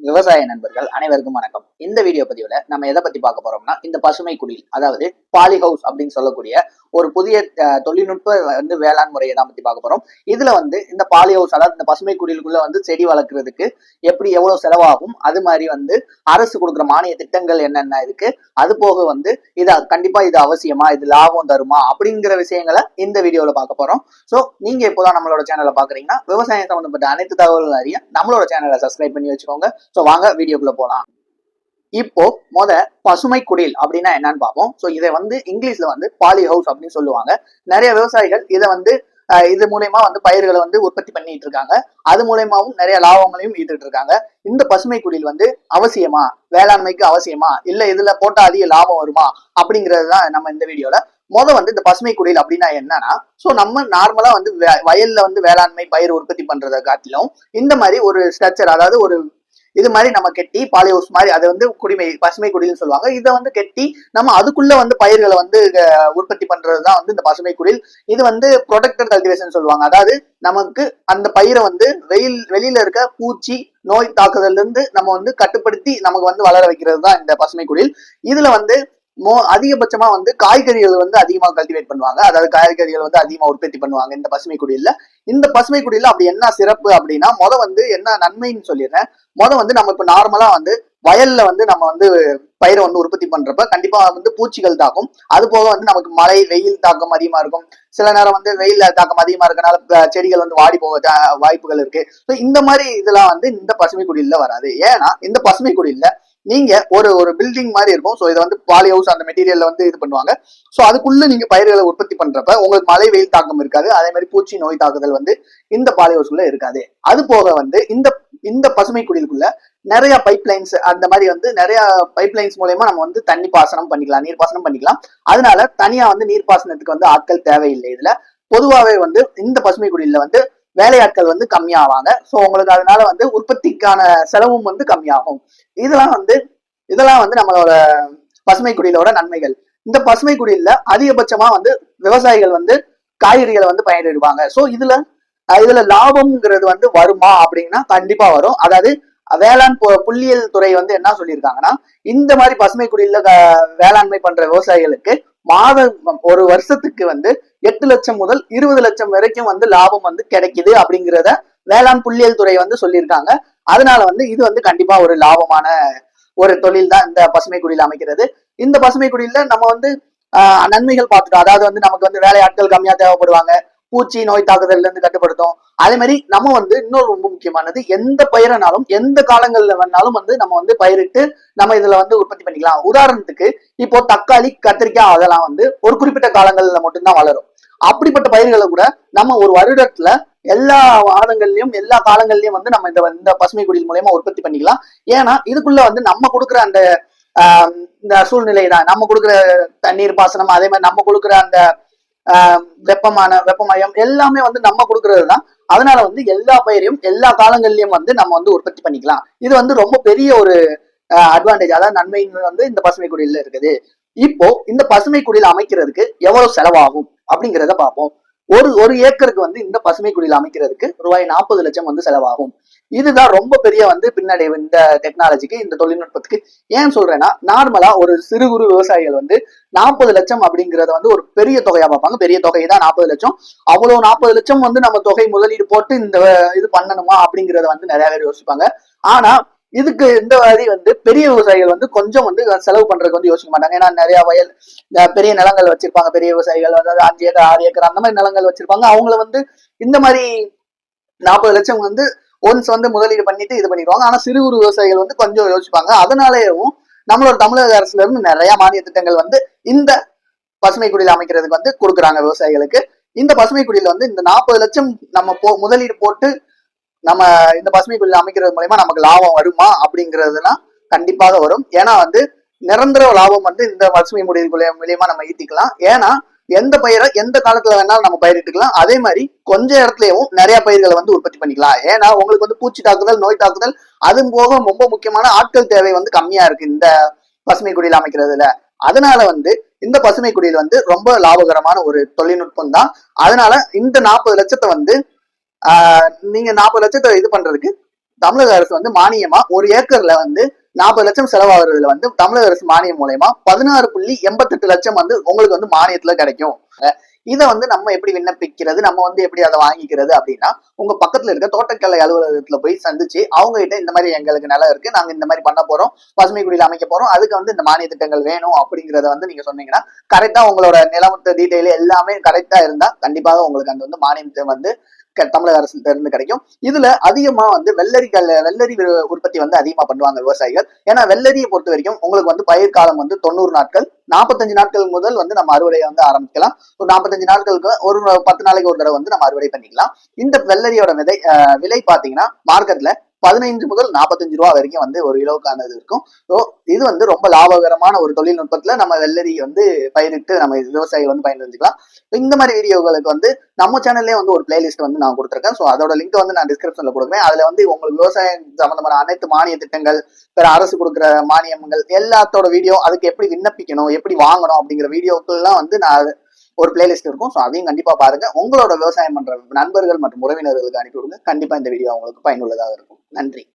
விவசாய நண்பர்கள் அனைவருக்கும் வணக்கம். இந்த வீடியோ பதிவுல நம்ம எதை பத்தி பார்க்க போறோம்னா இந்த பசுமை குடில் அதாவது பாலி ஹவுஸ் அப்படின்னு சொல்லக்கூடிய ஒரு புதிய தொழில்நுட்ப வந்து வேளாண் முறையை தான் பத்தி பார்க்க போறோம். இதுல வந்து இந்த பாலி ஹவுஸ் அதாவது இந்த பசுமை குடிலுக்குள்ள வந்து செடி வளர்க்குறதுக்கு எப்படி எவ்வளவு செலவாகும் அது மாதிரி வந்து அரசு கொடுக்குற மானிய திட்டங்கள் என்னென்ன இருக்கு அது போக வந்து இது கண்டிப்பா இது அவசியமா இது லாபம் தருமா அப்படிங்கிற விஷயங்களை இந்த வீடியோல பார்க்க போறோம். ஸோ நீங்க இப்போதான் நம்மளோட சேனலை பாக்குறீங்கன்னா விவசாயம் சம்பந்தப்பட்ட அனைத்து தகவல்கள் அறிய நம்மளோட சேனலை சப்ஸ்கிரைப் பண்ணி வச்சுக்கோங்க. ஸோ வாங்க வீடியோக்குள்ள போலாம். இப்போ முத பசுமை குடில் அப்படின்னா என்னன்னு பார்ப்போம். ஸோ இதை வந்து இங்கிலீஷ்ல வந்து பாலி ஹவுஸ் அப்படின்னு சொல்லுவாங்க. நிறைய விவசாயிகள் இதை வந்து இது மூலயமா வந்து பயிர்களை வந்து உற்பத்தி பண்ணிட்டு இருக்காங்க. அது மூலயமாவும் நிறைய லாபங்களையும் ஈட்டுட்டு இருக்காங்க. இந்த பசுமை குடில் வந்து அவசியமா வேளாண்மைக்கு அவசியமா இல்ல இதுல போட்டா அதிக லாபம் வருமா அப்படிங்கிறது தான் நம்ம இந்த வீடியோல முத வந்து இந்த பசுமை குடில் அப்படின்னா என்னன்னா ஸோ நம்ம நார்மலா வந்து வயல்ல வந்து வேளாண்மை பயிர் உற்பத்தி பண்றதை காட்டிலும் இந்த மாதிரி ஒரு ஸ்ட்ரக்சர் அதாவது ஒரு இது மாதிரி நம்ம கெட்டி பாலிஹவுஸ் மாதிரி அது வந்து குடிமை பசுமை குடில்னு சொல்லுவாங்க. இதை வந்து கெட்டி நம்ம அதுக்குள்ள வந்து பயிர்களை வந்து உற்பத்தி பண்றது தான் வந்து இந்த பசுமை குடில். இது வந்து ப்ரொடக்டர் கல்டிவேஷன் சொல்லுவாங்க. அதாவது நமக்கு அந்த பயிரை வந்து வெயில் வெளியில இருக்க பூச்சி நோய் தாக்குதல்ல இருந்து நம்ம வந்து கட்டுப்படுத்தி நமக்கு வந்து வளர வைக்கிறது தான் இந்த பசுமை குடில். இதுல வந்து மோ அதிகபட்சமா வந்து காய்கறிகள் வந்து அதிகமாக கல்டிவேட் பண்ணுவாங்க. அதாவது காய்கறிகள் வந்து அதிகமாக உற்பத்தி பண்ணுவாங்க இந்த பசுமை குடியில இந்த பசுமை குடியில அப்படி என்ன சிறப்பு அப்படின்னா முத வந்து என்ன நன்மைன்னு சொல்லிடுறேன். முத வந்து நம்ம இப்ப நார்மலா வந்து வயல்ல வந்து நம்ம வந்து பயிரை வந்து உற்பத்தி பண்றப்ப கண்டிப்பா வந்து பூச்சிகள் தாக்கும். அது போக வந்து நமக்கு மழை வெயில் தாக்கம் அதிகமா இருக்கும். சில நேரம் வந்து வெயில் தாக்கம் அதிகமா இருக்கனால செடிகள் வந்து வாடி போக தா- வாய்ப்புகள் இருக்கு. ஸோ இந்த மாதிரி இதெல்லாம் வந்து இந்த பசுமை குடியில வராது. ஏன்னா இந்த பசுமை குடியில நீங்க ஒரு ஒரு பில்டிங் மாதிரி இருக்கும். ஸோ இதை வந்து பாலி ஹவுஸ் அந்த மெட்டீரியல்ல வந்து இது பண்ணுவாங்க. ஸோ அதுக்குள்ள நீங்க பயிர்களை உற்பத்தி பண்றப்ப உங்களுக்கு மழை வெயில் தாக்கம் இருக்காது. அதே மாதிரி பூச்சி நோய் தாக்குதல் வந்து இந்த பாலி ஹவுஸ்ல இருக்காது. அது போக வந்து இந்த இந்த பசுமை குடிலுக்குள்ள நிறைய பைப் லைன்ஸ் அந்த மாதிரி வந்து நிறைய பைப் லைன்ஸ் மூலயமா நம்ம வந்து தண்ணி பாசனம் பண்ணிக்கலாம் நீர் பாசனம் பண்ணிக்கலாம். அதனால தனியா வந்து நீர் பாசனத்துக்கு வந்து ஆட்கள் தேவையில்லை இதுல. பொதுவாகவே வந்து இந்த பசுமை குடியில வந்து வேலையாட்கள் வந்து கம்மியாவாங்க. ஸோ உங்களுக்கு அதனால வந்து உற்பத்திக்கான செலவும் வந்து கம்மியாகும். இதெல்லாம் வந்து இதெல்லாம் வந்து நம்மளோட பசுமை குடியிலோட நன்மைகள். இந்த பசுமை குடியில அதிகபட்சமா வந்து விவசாயிகள் வந்து காய்கறிகளை வந்து பயிரிடுவாங்க. ஸோ இதுல இதுல லாபம்ங்கிறது வந்து வருமா அப்படின்னா கண்டிப்பா வரும். அதாவது வேளாண் புள்ளியியல் துறை வந்து என்ன சொல்லியிருக்காங்கன்னா இந்த மாதிரி பசுமை குடியில க- வேளாண்மை பண்ற விவசாயிகளுக்கு மாதம் ஒரு வருஷத்துக்கு வந்து எட்டு லட்சம் முதல் இருபது லட்சம் வரைக்கும் வந்து லாபம் வந்து கிடைக்குது அப்படிங்கிறத வேளாண் புள்ளியல் துறை வந்து சொல்லியிருக்காங்க. அதனால வந்து இது வந்து கண்டிப்பா ஒரு லாபமான ஒரு தொழில் தான் இந்த பசுமை குடியில் அமைக்கிறது. இந்த பசுமை குடியில நம்ம வந்து ஆஹ், நன்மைகள் பார்த்துட்டோம். அதாவது வந்து நமக்கு வந்து வேலையாட்கள் கம்மியா தேவைப்படுவாங்க. பூச்சி நோய் தாக்குதல்ல இருந்து கட்டுப்படுத்தும். அதே மாதிரி நம்ம வந்து இன்னொரு ரொம்ப முக்கியமானது எந்த பயிரனாலும் எந்த காலங்கள்ல வேணாலும் வந்து நம்ம வந்து பயிரிட்டு நம்ம இதுல வந்து உற்பத்தி பண்ணிக்கலாம். உதாரணத்துக்கு இப்போ தக்காளி கத்திரிக்காய் அதெல்லாம் வந்து ஒரு குறிப்பிட்ட காலங்கள்ல மட்டும்தான் வளரும். அப்படிப்பட்ட பயிர்களை கூட நம்ம ஒரு வருடத்துல எல்லா மாதங்கள்லயும் எல்லா காலங்கள்லயும் வந்து நம்ம இந்த இந்த பசுமை குடியில் மூலயமா உற்பத்தி பண்ணிக்கலாம். ஏன்னா இதுக்குள்ள வந்து நம்ம கொடுக்குற அந்த ஆஹ், இந்த சூழ்நிலை தான். நம்ம கொடுக்குற தண்ணீர் பாசனம் அதே மாதிரி நம்ம கொடுக்குற அந்த ஆஹ், வெப்பமான வெப்பமயம் எல்லாமே வந்து நம்ம கொடுக்கறது தான். அதனால வந்து எல்லா பயிரையும் எல்லா காலங்கள்லயும் வந்து நம்ம வந்து உற்பத்தி பண்ணிக்கலாம். இது வந்து ரொம்ப பெரிய ஒரு அட்வான்டேஜ் அதாவது நன்மை வந்து இந்த பசுமை குடியில இருக்குது. இப்போ இந்த பசுமை குடியில் அமைக்கிறதுக்கு எவ்வளவு செலவாகும் அப்படிங்கிறத பார்ப்போம். ஒரு ஒரு ஏக்கருக்கு வந்து இந்த பசுமை குடியில் அமைக்கிறதுக்கு ரூபாய் நாற்பது லட்சம் வந்து செலவாகும். இதுதான் ரொம்ப பெரிய வந்து பின்னடைவு இந்த டெக்னாலஜிக்கு இந்த தொழில்நுட்பத்துக்கு. ஏன் சொல்றேன்னா நார்மலா ஒரு சிறு குறு விவசாயிகள் வந்து நாற்பது லட்சம் அப்படிங்கறத வந்து ஒரு பெரிய தொகையா பார்ப்பாங்க. பெரிய தொகை தான் நாற்பது லட்சம். அவ்வளவு நாற்பது லட்சம் வந்து நம்ம தொகை முதலீடு போட்டு இந்த இது பண்ணணுமா அப்படிங்கறத வந்து நிறைய பேர் யோசிப்பாங்க. ஆனா இதுக்கு இந்த மாதிரி வந்து பெரிய விவசாயிகள் வந்து கொஞ்சம் வந்து செலவு பண்றதுக்கு வந்து யோசிக்க மாட்டாங்க. ஏன்னா நிறைய வயல் பெரிய நிலங்கள் வச்சிருப்பாங்க. பெரிய விவசாயிகள் அதாவது அஞ்சு ஏக்கர் ஆறு ஏக்கர் அந்த மாதிரி நிலங்கள் வச்சிருப்பாங்க. அவங்கள வந்து இந்த மாதிரி நாற்பது லட்சம் வந்து ஒன்ஸ் வந்து முதலீடு பண்ணிட்டு இது பண்ணிடுவாங்க. ஆனா சிறு குறு விவசாயிகள் வந்து கொஞ்சம் யோசிப்பாங்க. அதனாலேயும் நம்மளோட தமிழக அரசுல இருந்து நிறைய மானிய திட்டங்கள் வந்து இந்த பசுமை குடியில் அமைக்கிறதுக்கு வந்து கொடுக்குறாங்க விவசாயிகளுக்கு. இந்த பசுமை குடியில் வந்து இந்த நாற்பது லட்சம் நம்ம போ முதலீடு போட்டு நம்ம இந்த பசுமை குடியில் அமைக்கிறது மூலயமா நமக்கு லாபம் வருமா அப்படிங்கிறதுலாம் கண்டிப்பாக வரும். ஏன்னா வந்து நிரந்தர லாபம் வந்து இந்த பசுமை முடிவுக்குள்ள மூலியமா நம்ம ஈட்டிக்கலாம். ஏன்னா எந்த பயிரை எந்த காலத்துல வேணாலும் நம்ம பயிரிட்டுக்கலாம் அதே மாதிரி கொஞ்ச இடத்துலயும் நிறைய பயிர்களை வந்து உற்பத்தி பண்ணிக்கலாம். ஏன்னா உங்களுக்கு வந்து பூச்சி தாக்குதல் நோய் தாக்குதல் அது போக ரொம்ப முக்கியமான ஆட்கள் தேவை வந்து கம்மியா இருக்கு இந்த பசுமை குடியில் அமைக்கிறதுல. அதனால வந்து இந்த பசுமை குடியில் வந்து ரொம்ப லாபகரமான ஒரு தொழில்நுட்பம் தான் அதனால இந்த நாற்பது லட்சத்தை வந்து நீங்க நாற்பது லட்சத்தை இது பண்றதுக்கு தமிழக அரசு வந்து மானியமா ஒரு ஏக்கர்ல வந்து நாற்பது லட்சம் செலவாகிறதுல வந்து தமிழக அரசு மானியம் மூலயமா பதினாறு புள்ளி எண்பத்தெட்டு லட்சம் வந்து உங்களுக்கு வந்து மானியத்துல கிடைக்கும். இதை வந்து நம்ம எப்படி விண்ணப்பிக்கிறது? நம்ம வந்து எப்படி அதை வாங்கிக்கிறது அப்படின்னா உங்க பக்கத்துல இருக்க தோட்டக்கலை அலுவலகத்துல போய் சந்திச்சு அவங்க கிட்ட இந்த மாதிரி எங்களுக்கு நிலம் இருக்கு நாங்க இந்த மாதிரி பண்ண போறோம் பசுமை குடியில் அமைக்க போறோம் அதுக்கு வந்து இந்த மானிய திட்டங்கள் வேணும் அப்படிங்கறத வந்து நீங்க சொன்னீங்கன்னா கரெக்டா உங்களோட நிலமத்த டீட்டெயில் எல்லாமே கரெக்டா இருந்தா கண்டிப்பாக உங்களுக்கு அந்த வந்து மானியத்தை வந்து தமிழக அரசு இருந்து கிடைக்கும். இதுல அதிகமா வந்து வெள்ளரிகள் வெள்ளரி உற்பத்தி வந்து அதிகமா பண்ணுவாங்க விவசாயிகள். ஏன்னா வெள்ளரியை பொறுத்த வரைக்கும் உங்களுக்கு வந்து பயிர் காலம் வந்து தொண்ணூறு நாட்கள். நாற்பத்தஞ்சு நாட்கள் முதல் வந்து நம்ம அறுவடையை வந்து ஆரம்பிக்கலாம். ஒரு நாற்பத்தஞ்சு நாட்களுக்கு ஒரு பத்து நாளைக்கு ஒரு தடவை வந்து நம்ம அறுவடை பண்ணிக்கலாம். இந்த வெள்ளரியோட விதை விலை பாத்தீங்கன்னா மார்க்கெட்ல பதினைஞ்சு முதல் நாற்பத்தஞ்சு ரூபா வரைக்கும் வந்து ஒரு கிலோக்கானது இருக்கும். ஸோ இது வந்து ரொம்ப லாபகரமான ஒரு தொழில்நுட்பத்துல நம்ம வெள்ளரி வந்து பயிரிட்டு நம்ம விவசாயிகள் வந்து பயன்படுத்திக்கலாம். இந்த மாதிரி வீடியோகளுக்கு வந்து நம்ம சேனல்லே வந்து ஒரு பிளேலிஸ்ட் வந்து நான் கொடுத்துருக்கேன். ஸோ அதோட லிங்க் வந்து நான் டிஸ்கிரிப்ஷன்ல கொடுக்குறேன். அதுல வந்து உங்களுக்கு விவசாயம் சம்பந்தமான அனைத்து மானிய திட்டங்கள் பிற அரசு கொடுக்குற மானியங்கள் எல்லாத்தோட வீடியோ அதுக்கு எப்படி விண்ணப்பிக்கணும் எப்படி வாங்கணும் அப்படிங்கிற வீடியோக்கள்லாம் வந்து நான் ஒரு பிளேலிஸ்ட் இருக்கும். ஸோ அதையும் கண்டிப்பா பாருங்க. உங்களோட விவசாயம் பண்ற நண்பர்கள் மற்றும் உறவினர்களுக்கு அனுப்பி விடுங்க. கண்டிப்பா இந்த வீடியோ உங்களுக்கு பயனுள்ளதாக இருக்கும். நன்றி.